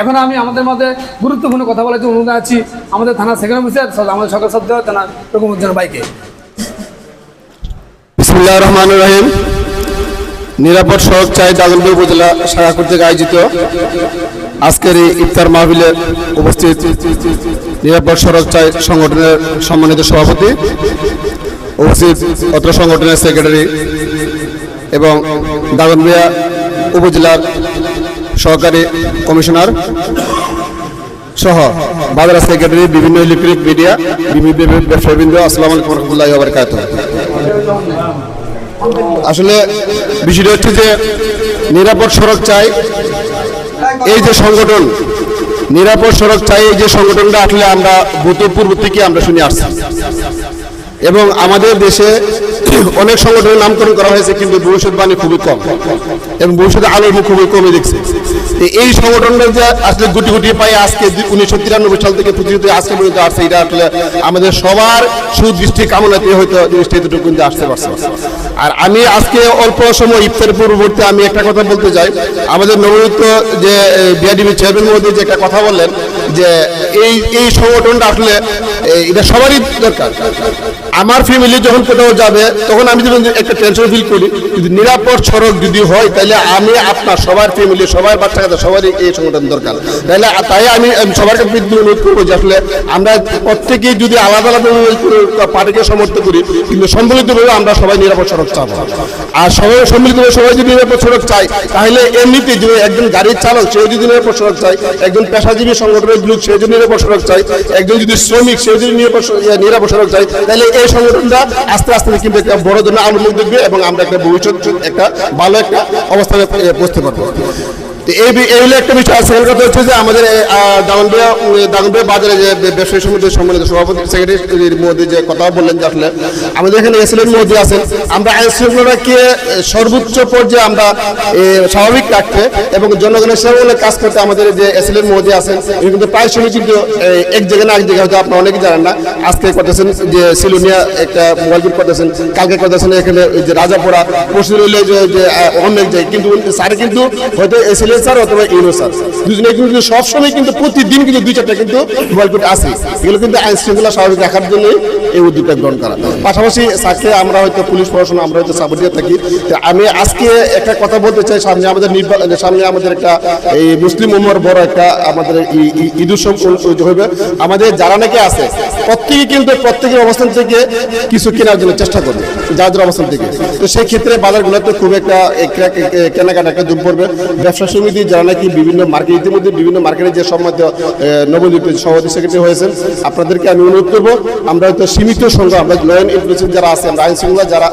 এখন আমি আমাদের মধ্যে গুরুত্বপূর্ণ কথা বলার জন্য অনুরোধ আছি আমাদের থানা সেকেন্ড অফিসার আমাদের সকাল সদ্য থানা রকমুদ্দিন বাইকে বিসমুল্লাহ রহমান রহিম। নিরাপদ সড়ক চাই দাগনপুর উপজেলা শাখা কর্তৃক আয়োজিত। আজকের এই ইফতার মাহফিলে উপস্থিত নিরাপদ সড়ক চাই সংগঠনের সম্মানিত সভাপতি, উপস্থিত অত্র সংগঠনের সেক্রেটারি এবং দাগনবিয়া উপজেলার সহকারী কমিশনার সহ বাজার সেক্রেটারি, বিভিন্ন ইলেকট্রিক মিডিয়া, বিভিন্ন ব্যবসায়ীবৃন্দ, আসসালামু আলাইকুম রহমতুল্লাহ বারকাত আসলে বিষয়টা হচ্ছে যে নিরাপদ সড়ক চাই এই যে সংগঠন, নিরাপদ সড়ক চাই এই যে সংগঠনটা আসলে আমরা ভূতপূর্ব থেকে আমরা শুনে আসছি। এবং আমাদের দেশে অনেক সংগঠনের নামকরণ করা হয়েছে কিন্তু ভবিষ্যৎবাণী খুবই কম এবং ভবিষ্যতে আলোর খুবই কমে দেখছে। এই সংগঠনটা যে আসলে গুটি গুটি পাই আজকে উনিশশো তিরানব্বই সাল থেকে প্রতিনিয়ত আজকে পর্যন্ত আসছে, এটা আসলে আমাদের সবার সুদৃষ্টি কামনাতে হয়তো জিনিসটা এতটুকু কিন্তু আসতে পারছে। আর আমি আজকে অল্প সময় ইফতারের পূর্ববর্তী আমি একটা কথা বলতে চাই। আমাদের নবনীত যে বিআরডিবি চেয়ারম্যান মধ্যে যে একটা কথা বললেন, যে এই এই সংগঠনটা আসলে এটা সবারই দরকার। আমার ফ্যামিলি যখন কোথাও যাবে, তখন আমি যখন একটা টেনশন ফিল করি, যদি নিরাপদ সড়ক যদি হয়, তাহলে আমি আপনার সবার ফ্যামিলি সবার বাচ্চা কাচ্চা সবারই এই সংগঠন দরকার। তাহলে, তাই আমি সবার কাছে অনুরোধ করব যে আসলে আমরা প্রত্যেকেই যদি আলাদা আলাদা পার্টিকে সমর্থন করি, কিন্তু সম্মিলিতভাবে আমরা সবাই নিরাপদ সড়ক চাবো। আর সবাই সম্মিলিতভাবে সবাই যদি নিরাপদ সড়ক চাই তাহলে এমনিতে যে একজন গাড়ির চালক, সেও যদি নিরাপদ সড়ক চাই একজন পেশাজীবী সংগঠনের লোক সে যদি নিরাপদ সড়ক চাই একজন যদি শ্রমিক সে যদি নিরাপদ নিরাপদ সড়ক চাই তাহলে এই সংগঠনটা আস্তে আস্তে কিন্তু একটা বড় জন্য আলোক দেখবে এবং আমরা একটা ভবিষ্যৎ একটা ভালো একটা অবস্থানে পৌঁছতে পারব। তো এই একটা বিষয়। কথা হচ্ছে যে আমাদের বাজারে যে ব্যবসায়ী সমিতির সম্মানিত সভাপতি সেক্রেটারির মধ্যে যে কথা বললেন যে আসলে, আমাদের এখানে মধ্যে আছেন। আমরা সর্বোচ্চ পর্যায়ে আমরা স্বাভাবিক রাখতে এবং জনগণের কাজ করতে আমাদের যে মধ্যে আছেন কিন্তু প্রায় সময় কিন্তু এক জায়গায় না এক জায়গায় হয়তো আপনারা অনেকে জানেন না। আজকে করতেছেন যে সিলোনিয়া একটা মোবাইল করতেছেন, কালকে করতেছেন এখানে যে রাজাপুরা যে অনেক জায়গায়। কিন্তু স্যার কিন্তু হয়তো এসএল স্যার অথবা ইউনো স্যার দুজনে কিন্তু সবসময় কিন্তু প্রতিদিন কিন্তু দুই চারটা কিন্তু কোর্ট আসে এগুলো কিন্তু আইন শৃঙ্খলা স্বাভাবিক রাখার জন্য এই উদ্যোগটা গ্রহণ করা। পাশাপাশি স্যারকে আমরা হয়তো পুলিশ প্রশাসন, আমরা হয়তো সাপোর্ট দিয়ে থাকি আমি আজকে একটা কথা বলতে চাই, সামনে আমাদের নির্বাচন সামনে আমাদের একটা এই মুসলিম উম্মর বড় একটা আমাদের ঈদ উৎসব হবে আমাদের যারা নাকি আছে, প্রত্যেকে কিন্তু প্রত্যেকের অবস্থান থেকে কিছু কেনার জন্য চেষ্টা করবে যাদের অবস্থান থেকে। তো সেই ক্ষেত্রে বাজারগুলোতে খুব একটা কেনাকাটা একটা দুম পড়বে। ব্যবসা সমিতি যারা নাকি বিভিন্ন মার্কেট ইতিমধ্যে বিভিন্ন মার্কেটে যে সম্মানিত নবনিযুক্ত সভাপতি সেক্রেটারি হয়েছেন আপনাদেরকে আমি অনুরোধ করব আমরা হয়তো সীমিত সংখ্যা আমরা লয়েন ইনফ্লুয়েন্স যারা আছে আমরা আইন শৃঙ্খলা যারা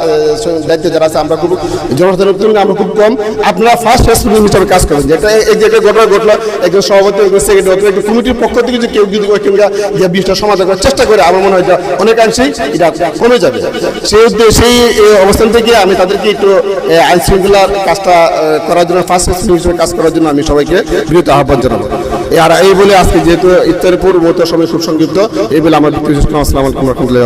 দায়িত্বে যারা আছে আমরা খুব জনসাধারণের জন্য আমরা খুব কম। আপনারা ফার্স্ট রেসপন্স হিসাবে কাজ করেন যেটা যে একটা ঘটনা ঘটলো একজন সভাপতি একজন সেক্রেটারি একটি কমিটির পক্ষ থেকে যে কেউ যদি ওইখানটা যে বিষয়টা সমাধান করার চেষ্টা করে আমার মনে হয় এটা অনেকাংশেই এটা কমে যাবে। সেই উদ্দেশ্যে সেই অবস্থান থেকে আমি তাদেরকে একটু এ, আইন শৃঙ্খলার কাজটা করার জন্য ফার্স্ট রেসপন্স হিসেবে কাজ করার জন্য আমি সবাইকে বিরত আহ্বান জানাব। আর এই বলে আজকে যেহেতু ইফতারের পূর্ব সময় খুব সংক্ষিপ্ত, এই বলে আমার আসসালামু আলাইকুম রহমতুল্লাহ